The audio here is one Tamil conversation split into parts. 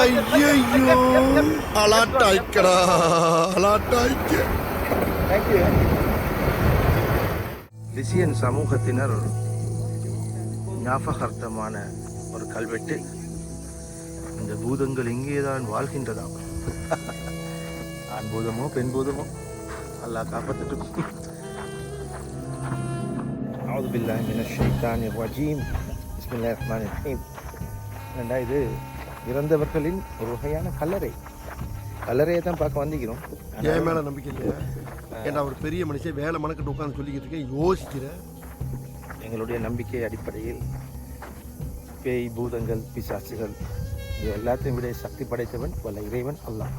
ஐயோ அலாட்டாய்க்கடா. அலாட்டாய்க்க. லிசியன் சமூகத்தினர் ஞாபகார்த்தமான ஒரு கல்வெட்டு. இந்த பூதங்கள் இங்கேதான் வாழ்கின்றதாம் ஆண் பூதமோ பெண் பூதமோ? அல்லாஹ் காப்பாற்றட்டும் அவுது பில்லாஹி மினஷ் ஷைத்தானிர் ரஜீம். பிஸ்மில்லாஹிர் ரஹ்மானிர் ரஹீம். ஏண்டா இது? இறந்தவர்களின் ஒரு வகையான கல்லறை. கல்லறையை தான் பார்க்க வந்திக்கிறோம் என் மேல நம்பிக்கை இல்லையா? ஏன்னா ஒரு பெரிய மனுஷன் வேலை மனக்கட்டு உட்காந்து சொல்லிக்கிட்டு இருக்கேன்? யோசிக்கிறேன் எங்களுடைய நம்பிக்கை அடிப்படையில் பேய் பூதங்கள் பிசாசுகள் இது எல்லாத்தையும் விட சக்தி படைத்தவன் வல்ல இறைவன் அல்லாஹ்.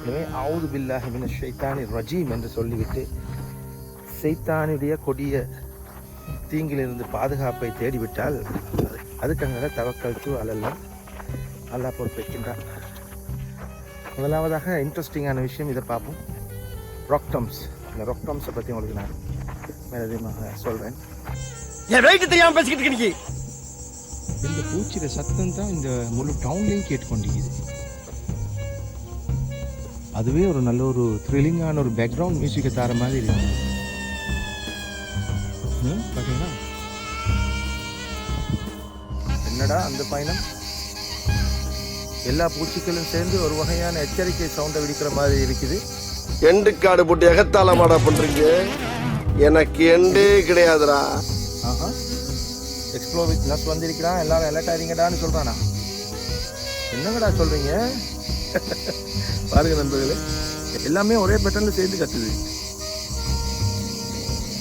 எனவே ஆவுது பில்லாஹி மின ஷைத்தானி ரஜீம் என்று சொல்லிவிட்டு சைத்தானுடைய கொடிய தீங்கிலிருந்து பாதுகாப்பை தேடிவிட்டால் அதுக்காக தவக்கல் து அலல்லாம் அல்லாஹ் பொறுப்பேற்கின்றான் முதலாவதாக இன்ட்ரெஸ்டிங்கான விஷயம் இதை பார்ப்போம். ராக்டம்ஸ் இந்த ராக்டம்ஸை பற்றி உங்களுக்கு நான் மேலதிகமாக சொல்கிறேன் என் வெயிட் தெரியாம பேசிக்கிட்டு இருக்க நீ இந்த பூச்சிட சத்தம் தான் இந்த முழு டவுன்லேயும் கேட்டுக்கொண்டிருக்குது. அதுவே ஒரு நல்ல ஒரு த்ரில்லிங்கான ஒரு பேக்ரவுண்ட் மியூசிக்கை தர மாதிரி இருக்கு. ம், பாத்தீங்களா? என்னடா அந்த பயணம்? எல்லா பூச்சிகளும் சேர்ந்து ஒரு வகையான எச்சரிக்கை சவுண்டை விடுக்கிற மாதிரி இருக்குது. எண்டு காடு போட்டு எகத்தால மாடா பண்றீங்க. எனக்கு எண்டே கிடையாதுடா. ஆஹா. எக்ஸ்ப்ளோர் வித் நஸ் வந்திருக்கிறான் எல்லாரும் அலர்ட் ஆறீங்கடான்னு சொல்றானா? என்னங்கடா சொல்றீங்க? பாருங்க நண்பர்களே எல்லாமே ஒரே பேட்டர்ல சேர்ந்து கத்துது.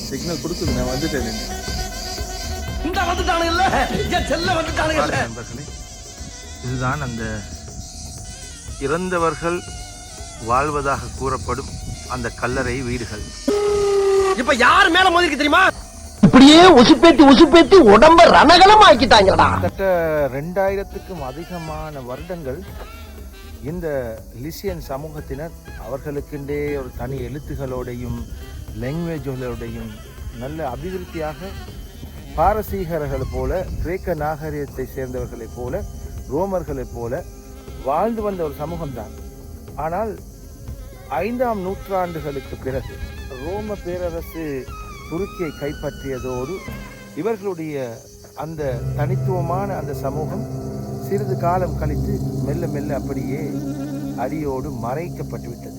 சிக்னல் கொடுக்குது நான் வந்துட்டேன். இந்த வந்துட்டானுங்கல்ல? என் செல்ல வந்துட்டானுங்கல்ல? நண்பர்களே இதுதான் அந்த இறந்தவர்கள் வாழ்வதாக கூறப்படும் அந்த கல்லறை வீடுகள். இப்ப யார் மேல மோதிருக்கு தெரியுமா? இப்படியே உசுப்பேத்தி உசுப்பேத்தி உடம்ப ரணகலம் ஆக்கிட்டாங்கடா கிட்டத்தட்ட ரெண்டாயிரத்துக்கும் அதிகமான வருடங்கள் இந்த லிசியன் சமூகத்தினர் அவர்களுக்கென்றே ஒரு தனி எழுத்துகளோடையும் லாங்குவேஜ்களோடையும் நல்ல அபிவிருத்தியாக பாரசீகர்கள் போல கிரேக்க நாகரிகத்தை சேர்ந்தவர்களைப் போல ரோமர்களைப் போல வாழ்ந்து வந்த ஒரு சமூகம்தான். ஆனால் ஐந்தாம் நூற்றாண்டுகளுக்கு பிறகு ரோம பேரரசு துருக்கியை கைப்பற்றியதோடு இவர்களுடைய அந்த தனித்துவமான அந்த சமூகம் சிறிது காலம் கழித்து மெல்ல மெல்ல அப்படியே அடியோடு மறைக்கப்பட்டு விட்டது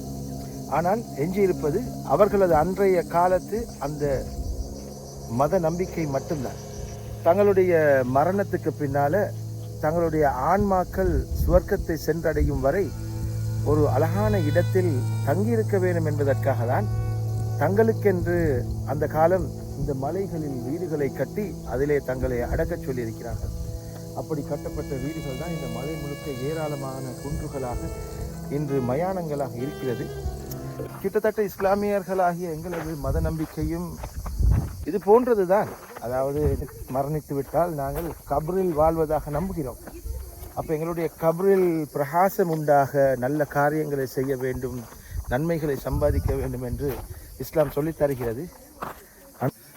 ஆனால் எஞ்சியிருப்பது அவர்களது அன்றைய காலத்து அந்த மத நம்பிக்கை மட்டும்தான். தங்களுடைய மரணத்துக்கு பின்னால தங்களுடைய ஆன்மாக்கள் சுவர்க்கத்தை சென்றடையும் வரை ஒரு அழகான இடத்தில் தங்கியிருக்க வேண்டும் என்பதற்காக தான் தங்களுக்கென்று அந்த காலம் இந்த மலைகளில் வீடுகளை கட்டி அதிலே தங்களை அடக்கச் சொல்லியிருக்கிறார்கள். அப்படி கட்டப்பட்ட வீடுகள் தான் இந்த மலை முழுக்க ஏராளமான குன்றுகளாக இன்று மயானங்களாக இருக்கிறது. கிட்டத்தட்ட இஸ்லாமியர்களாகிய எங்களது மத நம்பிக்கையும் இது போன்றது தான் அதாவது மரணித்து விட்டால் நாங்கள் கபரில் வாழ்வதாக நம்புகிறோம். அப்போ எங்களுடைய கபரில் பிரகாசம் உண்டாக நல்ல காரியங்களை செய்ய வேண்டும் நன்மைகளை சம்பாதிக்க வேண்டும் என்று இஸ்லாம் சொல்லித் தருகிறது.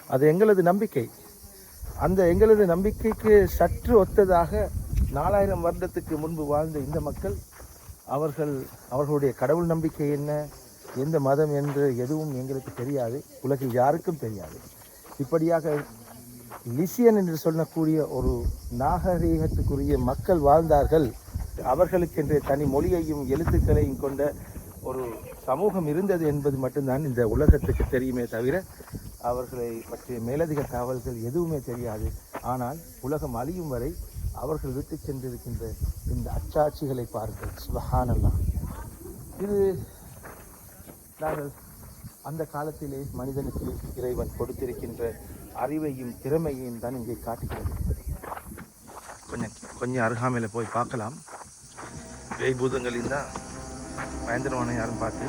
அது எங்களது நம்பிக்கை. அந்த எங்களது நம்பிக்கைக்கு சற்று ஒத்ததாக நாலாயிரம் வருடத்துக்கு முன்பு வாழ்ந்த இந்த மக்கள் அவர்கள் அவர்களுடைய கடவுள் நம்பிக்கை என்ன எந்த மதம் என்று எதுவும் எங்களுக்கு தெரியாது. உலகில் யாருக்கும் தெரியாது. இப்படியாக லிசியன் என்று சொல்லக்கூடிய ஒரு நாகரீகத்துக்குரிய மக்கள் வாழ்ந்தார்கள். அவர்களுக்கென்று தனி மொழியையும் எழுத்துக்களையும் கொண்ட ஒரு சமூகம் இருந்தது என்பது மட்டும்தான் இந்த உலகத்துக்கு தெரியுமே தவிர அவர்களை பற்றிய மேலதிக தகவல்கள் எதுவுமே தெரியாது. ஆனால் உலகம் அழியும் வரை அவர்கள் விட்டு சென்றிருக்கின்ற இந்த அச்சாட்சிகளை பாருங்கள். சுபஹானல்லாம் இது நாங்கள் அந்த காலத்திலே மனிதனுக்கு இறைவன் கொடுத்திருக்கின்ற அறிவையும் திறமையையும் தான் இங்கே காட்டுகிறது. கொஞ்சம் கொஞ்சம் அருகாமையில் போய் பார்க்கலாம். பேய் பூதங்கள் இருந்தால் பயந்துருவானே யாரும் பார்த்து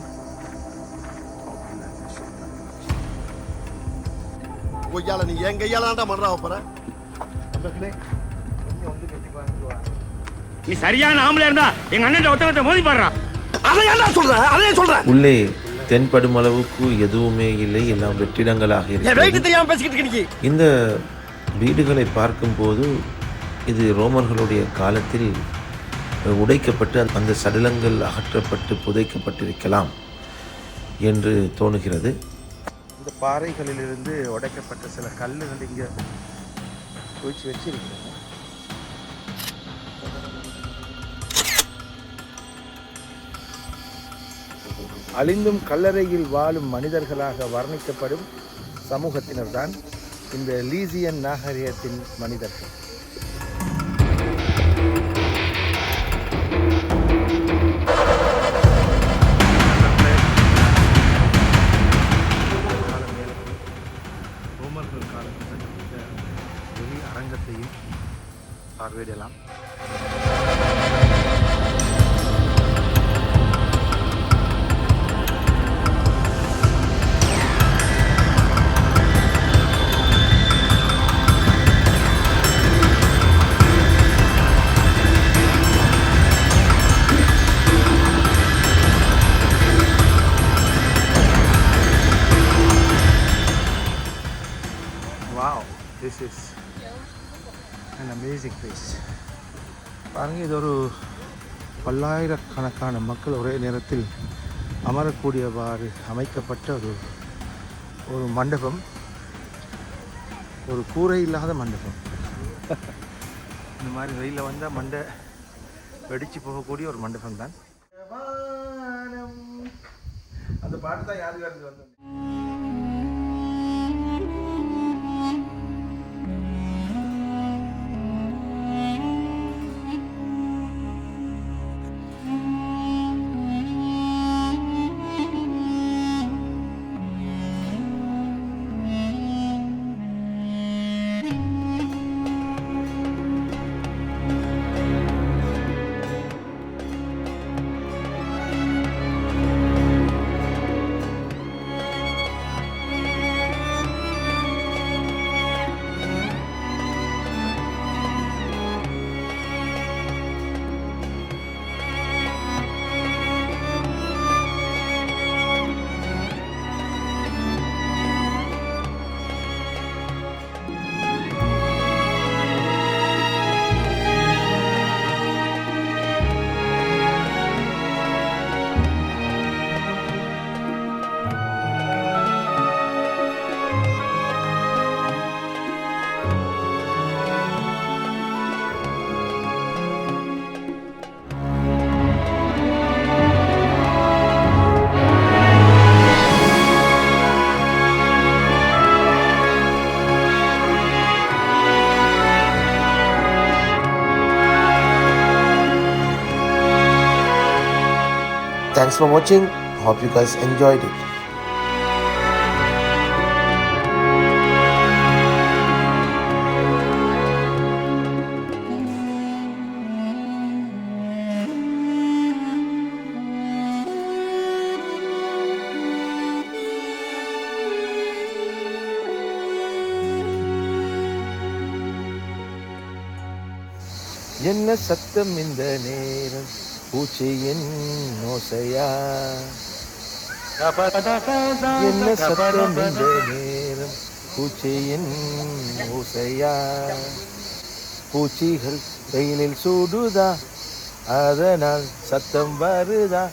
கொய்யால நீ என் கையால தான்டா மறா போற? நண்பர்களே கொஞ்சம் வந்து கட்டி வாங்கிட்டு நீ சரியான ஆம்பளை இருந்தா எங்க அண்ணன் ஒருத்தவங்க மோதி பாடுறான் அதை ஏன்டா சொல்ற? அதே சொல்றேன் உள்ளே தென்படும் அளவுக்கு எதுவுமே இல்லை எல்லாம் வெற்றிடங்களாக இருக்கிறது. இந்த வீடுகளை பார்க்கும்போது இது ரோமர்களுடைய காலத்தில் உடைக்கப்பட்டு அந்த சடலங்கள் அகற்றப்பட்டு புதைக்கப்பட்டிருக்கலாம் என்று தோணுகிறது. இந்த பாறைகளிலிருந்து உடைக்கப்பட்ட சில கல்லுகள் இங்கே குவிச்சு வச்சிருக்கிறாங்க அழிந்தும் கல்லறையில் வாழும் மனிதர்களாக வர்ணிக்கப்படும் சமூகத்தினர்தான் இந்த லீசியன் நாகரிகத்தின் மனிதர்கள். This is and amazing place பாருங்க இது ஒரு பல்லாயிரக்கணக்கான மக்கள் ஒரே நேரத்தில் அமரக்கூடியவாறு அமைக்கப்பட்ட ஒரு ஒரு மண்டபம். ஒரு கூரை இல்லாத மண்டபம். இந்த மாதிரி வெயிலில் வந்தால் மண்டை வெடித்து போகக்கூடிய ஒரு மண்டபம் தான் அந்த பாட்டு தான் யாருக்கு இருந்து Thanks for watching. Hope you guys enjoyed it. என்ன சத்தம் இந்த நேரம் பூச்சியின் ஓசையா? என்ன சத்தம் இந்த நேரம் பூச்சியின் ஓசையா? பூச்சிகள் வெயிலில் சூடுதா? அதனால் சத்தம் வருதா?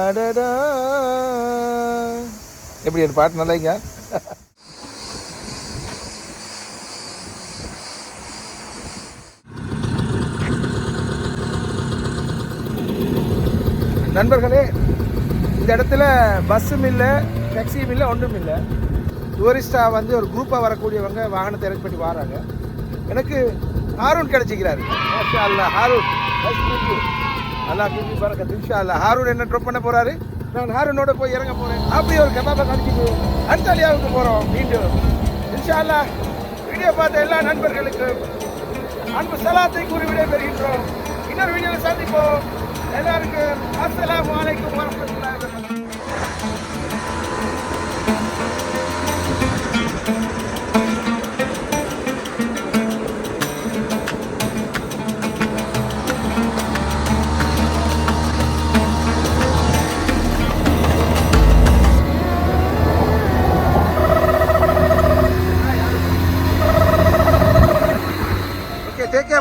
அடடா. எப்படி ஒரு பாட்டு நல்லாங்க நண்பர்களே இந்த இடத்துல பஸ்ஸும் இல்லை டாக்ஸியும் இல்லை ஒன்றும் இல்லை. டூரிஸ்டாக வந்து ஒரு குரூப்பாக வரக்கூடியவங்க வாகனத்தை அரேஞ்ச் பண்ணி வராங்க. எனக்கு ஹாரூன் கிடைச்சிக்கிறாரு. மாஷா அல்லா ஹாரூன். Nice அல்லா இன்ஷா அல்லா ஹாரூன் என்ன ட்ராப் பண்ண போகிறாரு நான் ஹாரூனோட போய் இறங்க போகிறேன் அப்படி ஒரு கபாபை கடிச்சிட்டு அன்டாலியாவுக்கு போகிறோம் மீண்டும். இன்ஷா அல்லா வீடியோ பார்த்த எல்லா நண்பர்களுக்கும் அன்பு சலாத்தை கூறி விடைபெறுகின்றோம். இன்னொரு வீடியோவில் சந்திப்போம்.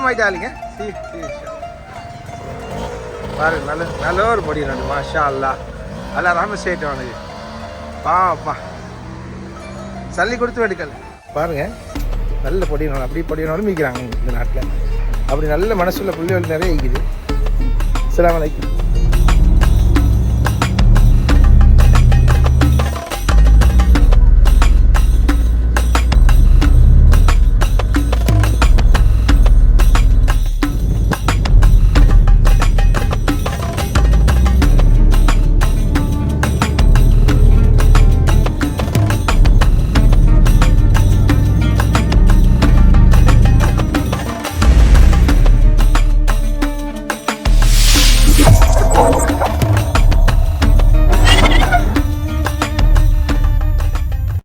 Okay, சி சி பாருங்க நல்ல நல்ல ஒரு பொடி ரெண்டு மாஷா அல்லா அல்லா ராம சேட்டு அவனுக்கு பாப்பா. சல்லி கொடுத்து எடுக்கல. பாருங்க. நல்ல பொடியினாலும் அப்படி பொடியினாலும் மீக்கிறாங்க இந்த நாட்டில். அப்படி நல்ல மனசுள்ள புள்ளி நிறைய இருக்குது. அஸ்ஸலாமு